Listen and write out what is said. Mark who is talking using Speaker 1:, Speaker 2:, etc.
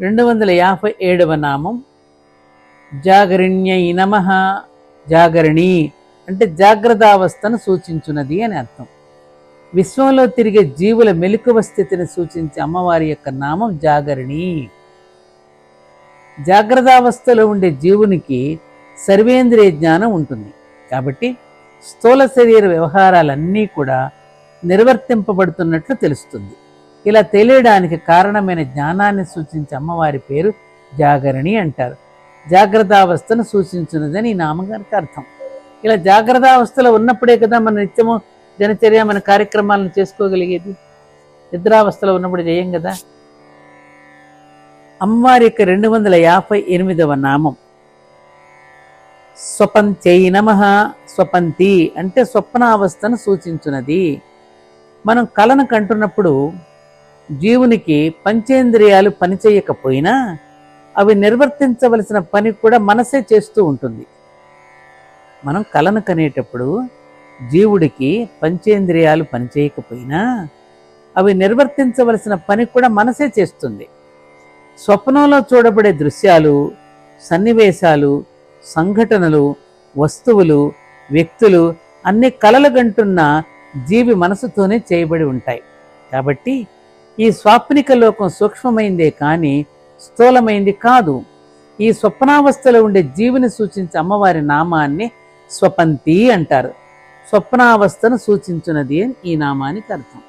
Speaker 1: రెండు వందల యాభై ఏడవ నామం. జాగరిణ్యై నమ. జాగరిణి అంటే జాగ్రత్తావస్థను సూచించున్నది అని అర్థం. విశ్వంలో తిరిగే జీవుల మెలకువ స్థితిని సూచించే అమ్మవారి యొక్క నామం జాగరిణి. జాగ్రత్తావస్థలో ఉండే జీవునికి సర్వేంద్రియ జ్ఞానం ఉంటుంది. కాబట్టి స్థూల శరీర వ్యవహారాలన్నీ కూడా నిర్వర్తింపబడుతున్నట్లు తెలుస్తుంది. ఇలా తెలియడానికి కారణమైన జ్ఞానాన్ని సూచించే అమ్మవారి పేరు జాగరణి అంటారు. జాగ్రత్తావస్థను సూచించినదని ఈ నామగారికి అర్థం. ఇలా జాగ్రత్తావస్థలో ఉన్నప్పుడే కదా మన నిత్యము దినచర్య మన కార్యక్రమాలను చేసుకోగలిగేది? నిద్రావస్థలో ఉన్నప్పుడు చేయం కదా? అమ్మవారి యొక్క రెండు వందల యాభై ఎనిమిదవ నామం. స్వపంచై నమ స్వపంతి అంటే స్వప్నావస్థను సూచించున్నది మనం కలను కంటున్నప్పుడు జీవునికి పంచేంద్రియాలు పనిచేయకపోయినా అవి నిర్వర్తించవలసిన పని కూడా మనసే చేస్తూ ఉంటుంది. మనం కలను కనేటప్పుడు జీవుడికి పంచేంద్రియాలు పనిచేయకపోయినా అవి నిర్వర్తించవలసిన పని కూడా మనసే చేస్తుంది. స్వప్నంలో చూడబడే దృశ్యాలు సన్నివేశాలు సంఘటనలు వస్తువులు వ్యక్తులు అన్ని కలలుగంటున్న జీవి మనసుతోనే చేయబడి ఉంటాయి. కాబట్టి ఈ స్వాప్నిక లోకం సూక్ష్మమైందే కానీ స్థూలమైంది కాదు. ఈ స్వప్నావస్థలో ఉండే జీవిని సూచించే అమ్మవారి నామాన్ని స్వపంతి అంటారు. స్వప్నావస్థను సూచించున్నది అని ఈ నామానికి అర్థం.